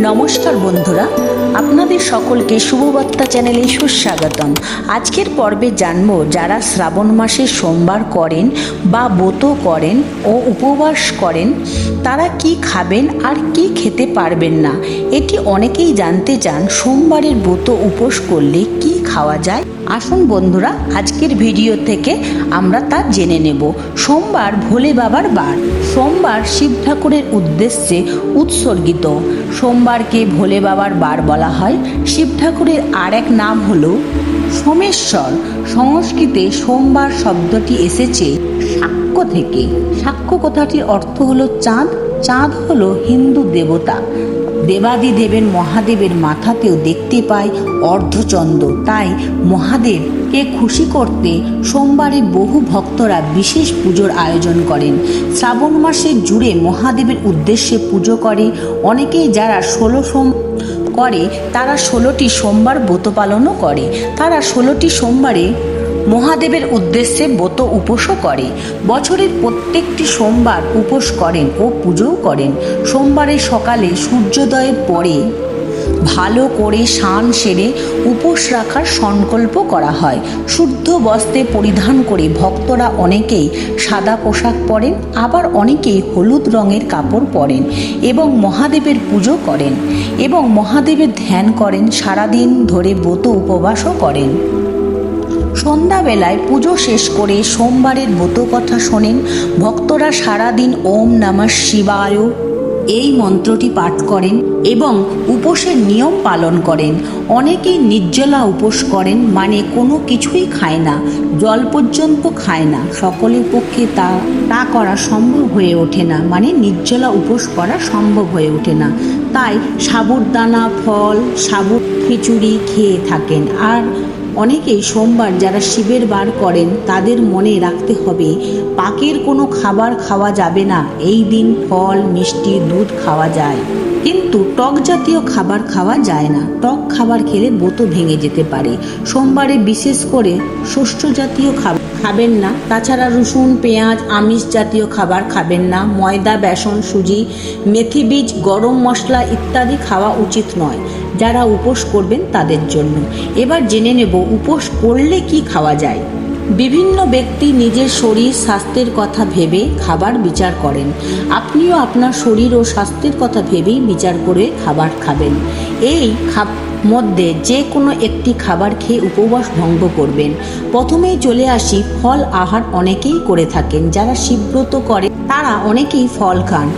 নমস্কার বন্ধুরা আপনাদের সকলকে শুভবার্তা চ্যানেলে সুস্বাগতম। আজকের পর্বে জানব যারা শ্রাবণ মাসে সোমবার করেন বা ব্রত করেন ও উপবাস করেন, তারা কি খাবেন আর কি খেতে পারবেন না? এটি অনেকেই জানতে চান সোমবারের ব্রত উপোস করলে কি খাওয়া যায়। আসুন বন্ধুরা, আজকের ভিডিও থেকে আমরা তা জেনে নেব। সোমবার ভোলে বাবার বার। সোমবার শিব ঠাকুরের উদ্দেশ্যে উৎসর্গিত। সোমবারকে ভোলে বাবার বার বলা হয়, শিব ঠাকুরের আর এক নাম হল সোমেশ্বর। সংস্কৃতে সোমবার শব্দটি এসেছে সাক্ষ্য থেকে। সাক্ষ্য কথাটির অর্থ হলো চাঁদ চাঁদ হলো হিন্দু দেবতা। দেবাদি দেবের মহাদেবের মাথাতেও দেখতে পায় অর্ধচন্দ্র। তাই মহাদেবকে খুশি করতে সোমবারে বহু ভক্তরা বিশেষ পুজোর আয়োজন করেন। শ্রাবণ মাসে জুড়ে মহাদেবের উদ্দেশ্যে পুজো করে। অনেকেই যারা ষোলো সোম করে তারা ষোলোটি সোমবার ব্রত পালনও করে। তারা ষোলোটি সোমবারে মহাদেবের উদ্দেশ্যে ব্রত উপোসও করে। বছরের প্রত্যেকটি সোমবার উপোস করেন ও পুজোও করেন। সোমবারে সকালে সূর্যোদয়ের পরে ভালো করে স্নান সেরে উপোস রাখার সংকল্প করা হয়। শুদ্ধ বস্ত্রে পরিধান করে ভক্তরা অনেকেই সাদা পোশাক পরেন, আবার অনেকেই হলুদ রঙের কাপড় পরেন এবং মহাদেবের পুজো করেন এবং মহাদেবের ধ্যান করেন, সারাদিন ধরে ব্রত উপবাসও করেন। সন্ধ্যাবেলায় পুজো শেষ করে সোমবারের ব্রত কথা শোনেন। ভক্তরা সারাদিন ওম নমঃ শিবায় এই মন্ত্রটি পাঠ করেন এবং উপোসের নিয়ম পালন করেন। অনেকেই নির্জলা উপোস করেন মানে কোনো কিছুই খায় না, জল পর্যন্ত খায় না। সকলের পক্ষে তা তা করা সম্ভব হয়ে ওঠে না মানে নির্জলা উপোস করা সম্ভব হয়ে ওঠে না। তাই সাবুরদানা, ফল, সাবুর খিচুড়ি খেয়ে থাকেন। আর অনেকেই সোমবার যারা শিবের বার করেন, তাদের মনে রাখতে হবে, পাকের কোনো খাবার খাওয়া যাবে না। এই দিন ফল, মিষ্টি, দুধ খাওয়া যায়। কিন্তু টক জাতীয় খাবার খাওয়া যায় না। টক খাবার খেলে বোতো ভেঙে যেতে পারে। সোমবারে বিশেষ করে শস্য জাতীয় খাবার খাবেন না। তাছাড়া রসুন, পেঁয়াজ, আমিষ জাতীয় খাবার খাবেন না। ময়দা, বেসন, সুজি, মেথি বীজ, গরম মশলা ইত্যাদি খাওয়া উচিত নয়। যারা উপোস করবেন তাদের জন্য। এবার জেনে নেব উপোস করলে কি খাওয়া যায়। বিভিন্ন ব্যক্তি নিজের শরীর, স্বাস্থ্যের কথা ভেবে খাবার বিচার করেন। আপনিও আপনার শরীর ও স্বাস্থ্যের কথা ভেবেই বিচার করে খাবার খাবেন। এই খাব মধ্যে যে কোনো একটি খাবার খেয়ে উপবাস ভঙ্গ করবেন। প্রথমেই চলে আসি ফল আহার অনেকেই করে থাকেন, যারা শিবব্রত করে। তারা অনেকেই ফল খান।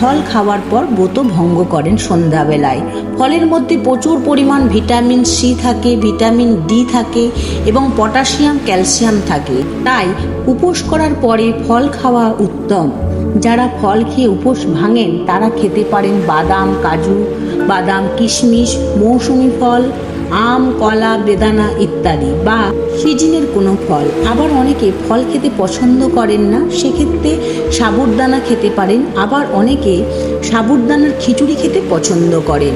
ফল খাওয়ার পর ব্রত ভঙ্গ করেন সন্ধ্যাবেলায়। ফলের মধ্যে প্রচুর পরিমাণ ভিটামিন সি থাকে, ভিটামিন ডি থাকে এবং পটাশিয়াম, ক্যালসিয়াম থাকে। তাই উপোস করার পরে ফল খাওয়া উত্তম। যারা ফল খেয়ে উপোস ভাঙেন, তারা খেতে পারেন বাদাম, কাজু, বাদাম, কিশমিশ, মৌসুমি ফল, আম, কলা, বেদানা ইত্যাদি বা সিজনের কোনো ফল। আবার অনেকে ফল খেতে পছন্দ করেন না, সেক্ষেত্রে সাবুরদানা খেতে পারেন। আবার অনেকে সাবুরদানার খিচুড়ি খেতে পছন্দ করেন।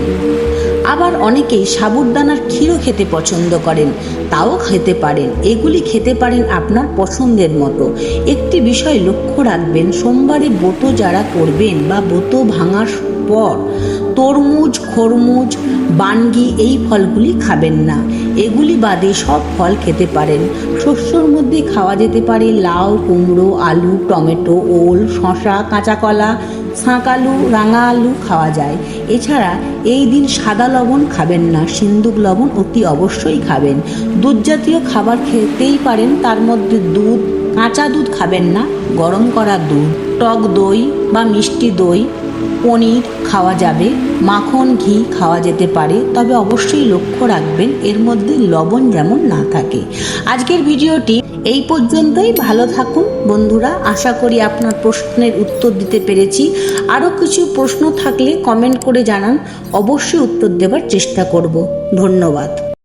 আবার অনেকেই সাবুরদানার ক্ষীরও খেতে পছন্দ করেন, তাও খেতে পারেন। এগুলি খেতে পারেন আপনার পছন্দের মতো। একটি বিষয় লক্ষ্য রাখবেন, সোমবারে ব্রত যারা করবেন বা ব্রত ভাঙার পর তরমুজ, খরমুজ বানগি এই ফলগুলি খাবেন না। এগুলি বাদে সব ফল খেতে পারেন। শস্যর মধ্যে খাওয়া যেতে পারে লাউ, কুমড়ো, আলু, টমেটো, ওল শশা কাঁচা কলা শাঁকালু রাঙা আলু খাওয়া যায়। এছাড়া এই দিন সাদা লবণ খাবেন না, সিন্দুক লবণ অতি অবশ্যই খাবেন। দুধ জাতীয় খাবার খেতেই পারেন, তার মধ্যে দুধ, কাঁচা দুধ খাবেন না, গরম করা দুধ। টক দই বা মিষ্টি দই, পনির খাওয়া যাবে। মাখন, ঘি খাওয়া যেতে পারে, তবে অবশ্যই লক্ষ্য রাখবেন এর মধ্যে লবণ যেমন না থাকে। আজকের ভিডিওটি এই পর্যন্তই, ভালো থাকুন। বন্ধুরা, আশা করি আপনার প্রশ্নের উত্তর দিতে পেরেছি। আরও কিছু প্রশ্ন থাকলে কমেন্ট করে জানান, অবশ্যই উত্তর দেবার চেষ্টা করব। ধন্যবাদ।